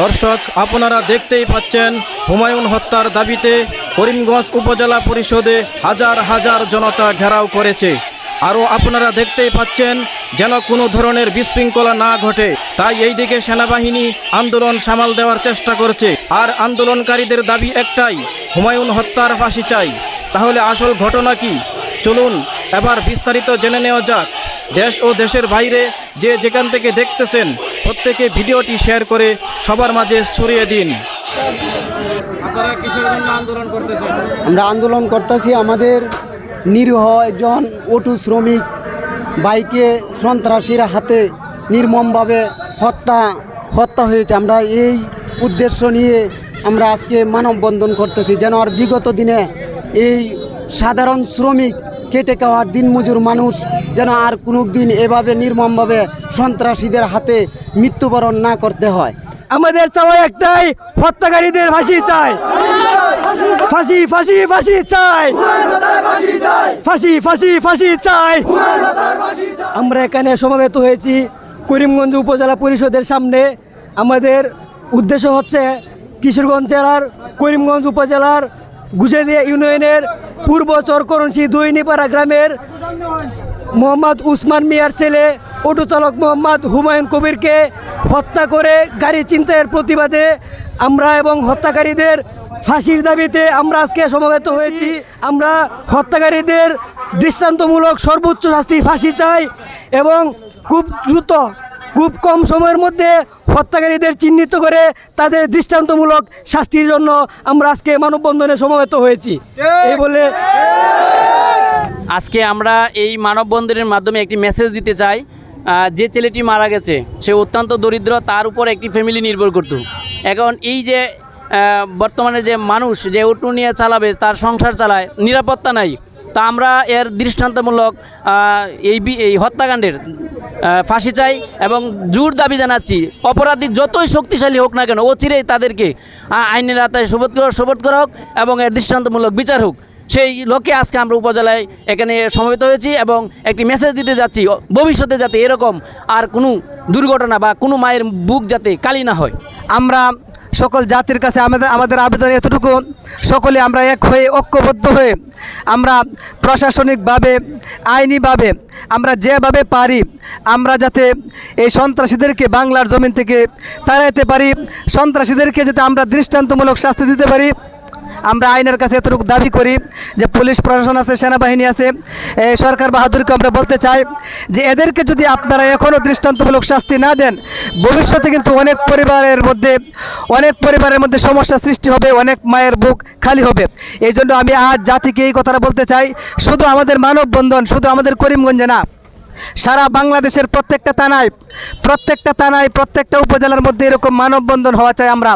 দর্শক, আপনারা দেখতেই পাচ্ছেন হুমায়ুন হত্যার দাবিতে করিমগঞ্জ উপজেলা পরিষদে হাজার হাজার জনতা ঘেরাও করেছে। আরও আপনারা দেখতেই পাচ্ছেন যেন কোনো ধরনের বিশৃঙ্খলা না ঘটে। তাই এই দিকে সেনাবাহিনী আন্দোলন সামাল দেওয়ার চেষ্টা করছে। আর আন্দোলনকারীদের দাবি একটাই, হুমায়ুন হত্যার ফাঁসি চাই। তাহলে আসল ঘটনা কি? চলুন এবার বিস্তারিত জেনে নেওয়া যাক। দেশ ও দেশের বাইরে যে যেখান থেকে দেখতেছেন প্রত্যেকে ভিডিওটি শেয়ার করে সবার মাঝে ছড়িয়ে দিন। আপনারা কিসের জন্য আন্দোলন করতেছেন? আমরা আন্দোলন করতেছি আমাদের নিরীহ একজন অটু শ্রমিক বাইকে সন্ত্রাসীর হাতে নির্মমভাবে হত্যা হত্যা হয়েছে। আমরা এই উদ্দেশ্য নিয়ে আমরা আজকে মানববন্ধন করতেছি। যেন আর বিগত দিনে এই সাধারণ শ্রমিক কেটে খাওয়ার দিনমজুর মানুষ যেন আর কোনো দিন এভাবে নির্মমভাবে সন্ত্রাসীদের হাতে মৃত্যুবরণ না করতে হয়। আমাদের চাওয়া একটাই, হত্যাকারীদের ফাঁসি চাই। ফাঁসি ফাঁসি ফাঁসি চাই। ফাঁসি ফাঁসি ফাঁসি চাই। আমরা এখানে সমবেত হয়েছি করিমগঞ্জ উপজেলা পরিষদের সামনে। আমাদের উদ্দেশ্য হচ্ছে কিশোরগঞ্জ জেলার, করিমগঞ্জ উপজেলার গুজেদিয়া ইউনিয়নের পূর্ব চরকরণসি দৈনিপাড়া গ্রামের মোহাম্মদ উসমান মিয়ার ছেলে অটো চালক মোহাম্মদ হুমায়ুন কবিরকে হত্যা করে গাড়ি চিন্তায়ের প্রতিবাদে আমরা এবং হত্যাকারীদের ফাঁসির দাবিতে আমরা আজকে সমবেত হয়েছি। আমরা হত্যাকারীদের দৃষ্টান্তমূলক সর্বোচ্চ শাস্তি ফাঁসি চাই এবং খুব দ্রুত খুব কম সময়ের মধ্যে হত্যাকারীদের চিহ্নিত করে তাদের দৃষ্টান্তমূলক শাস্তির জন্য আমরা আজকে মানববন্ধনে সমবেত হয়েছি। এই বলে আজকে আমরা এই মানববন্ধনের মাধ্যমে একটি মেসেজ দিতে চাই যে ছেলেটি মারা গেছে, সে অত্যন্ত দরিদ্র, তার উপর একটি ফ্যামিলি নির্ভর করত। এখন এই যে বর্তমানে যে মানুষ, যে অটো নিয়ে চালাবে, তার সংসার চালায়, নিরাপত্তা নাই। তা আমরা এর দৃষ্টান্তমূলক এই এই হত্যাকাণ্ডের ফাঁসি চাই এবং জোর দাবি জানাচ্ছি। অপরাধী যতই শক্তিশালী হোক না কেন, ও অচিরেই তাদেরকে আইনের আওতায় শোভত করা শোভত করা হোক এবং এর দৃষ্টান্তমূলক বিচার হোক। সেই লক্ষ্যে আজকে আমরা উপজেলায় এখানে সমবেত হয়েছি এবং একটি মেসেজ দিতে যাচ্ছি। ভবিষ্যতে যাতে এরকম আর কোনো দুর্ঘটনা বা কোনো মায়ের বুক যাতে কালি না হয়। আমরা সকল জাতির কাছে আমাদের আমাদের আবেদন এতটুকু। সকলে আমরা এক হয়ে ঐক্যবদ্ধ হয়ে আমরা প্রশাসনিকভাবে, আইনিভাবে আমরা যেভাবে পারি আমরা যাতে এই সন্ত্রাসীদেরকে বাংলার জমিন থেকে তাড়াইতে পারি, সন্ত্রাসীদেরকে যাতে আমরা দৃষ্টান্তমূলক শাস্তি দিতে পারি। আমরা আইনের কাছে এতটুকু দাবি করি যে পুলিশ প্রশাসন আছে, সেনাবাহিনী আছে সরকার বাহাদুরকে আমরা বলতে চাই যে এদেরকে যদি আপনারা এখনও দৃষ্টান্তমূলক শাস্তি না দেন, ভবিষ্যতে কিন্তু অনেক পরিবারের মধ্যে, অনেক পরিবারের মধ্যে সমস্যা সৃষ্টি হবে, অনেক মায়ের বুক খালি হবে। এই জন্য আমি আজ জাতিকে এই কথাটা বলতে চাই, শুধু আমাদের মানববন্ধন, শুধু আমাদের করিমগঞ্জে না, সারা বাংলাদেশের প্রত্যেকটা থানায় প্রত্যেকটা থানায় প্রত্যেকটা উপজেলার মধ্যে এরকম মানববন্ধন হওয়া চাই আমরা।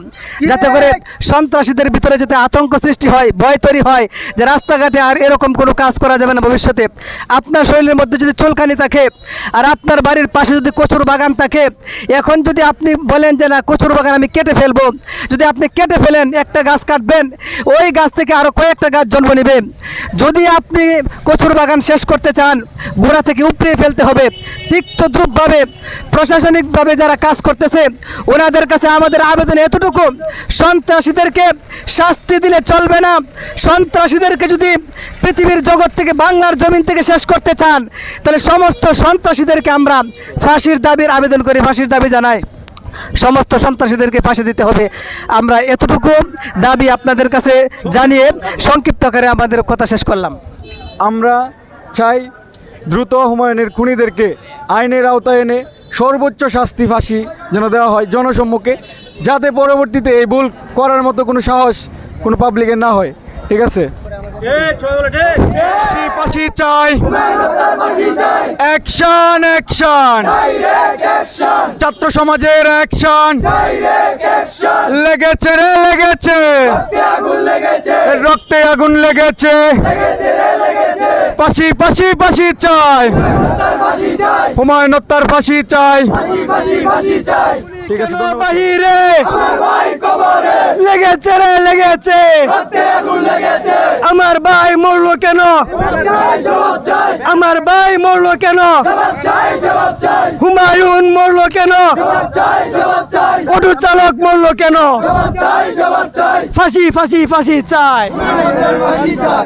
যাতে করে সন্ত্রাসীদের ভিতরে যাতে আতঙ্ক সৃষ্টি হয় ভয় তৈরি হয় যে রাস্তাঘাটে আর এরকম কোনো কাজ করা যাবে না ভবিষ্যতে। আপনার শরীরের মধ্যে যদি চুলকানি থাকে আর আপনার বাড়ির পাশে যদি কচুর বাগান থাকে এখন যদি আপনি বলেন যে না কচুর বাগান আমি কেটে ফেলব। যদি আপনি কেটে ফেলেন একটা গাছ কাটবেন ওই গাছ থেকে আরও কয়েকটা গাছ জন্ম নেবে। যদি আপনি কচুর বাগান শেষ করতে চান গোড়া থেকে উপড়িয়ে ফেলতে হবে ঠিক তদ্রুপভাবে প্রশাসনিকভাবে যারা কাজ করতেছে, ওনাদের কাছে আমাদের আবেদন এতটুকু, সন্ত্রাসীদেরকে শাস্তি দিলে চলবে না। সন্ত্রাসীদেরকে যদি পৃথিবীর জগৎ থেকে, বাংলার জমিন থেকে শেষ করতে চান, তাহলে সমস্ত সন্ত্রাসীদেরকে আমরা ফাঁসির দাবির আবেদন করি, ফাঁসির দাবি জানাই। সমস্ত সন্ত্রাসীদেরকে ফাঁসি দিতে হবে। আমরা এতটুকু দাবি আপনাদের কাছে জানিয়ে সংক্ষিপ্ত আকারে আমাদের কথা শেষ করলাম। আমরা চাই দ্রুত হুমায়ুনের খুনিদেরকে আইনের আওতায় এনে সর্বোচ্চ শাস্তি ফাঁসি যেন দেওয়া হয় জনসম্মুখে, যাতে পরবর্তীতে এই ভুল করার মতো কোনো সাহস কোনো পাবলিকের না হয়। ঠিক আছে? চাই। অ্যাকশন অ্যাকশন ছাত্র সমাজের অ্যাকশন লেগেছে রে, লেগেছে! রক্তে আগুন লেগেছে। ফাঁসি ফাঁসি ফাঁসি চাই। হুমায়ুন হত্যার ফাঁসি চাই। ঠিক আছে ধন্যবাদ। বাহিরে? লেগেছে রে লেগেছে। আমার ভাই মরলো কেন? আমার ভাই মরলো কেন? হুমায়ুন মরলো কেন? অটো চালক মরলো কেন? ফাঁসি ফাঁসি ফাঁসি চাই।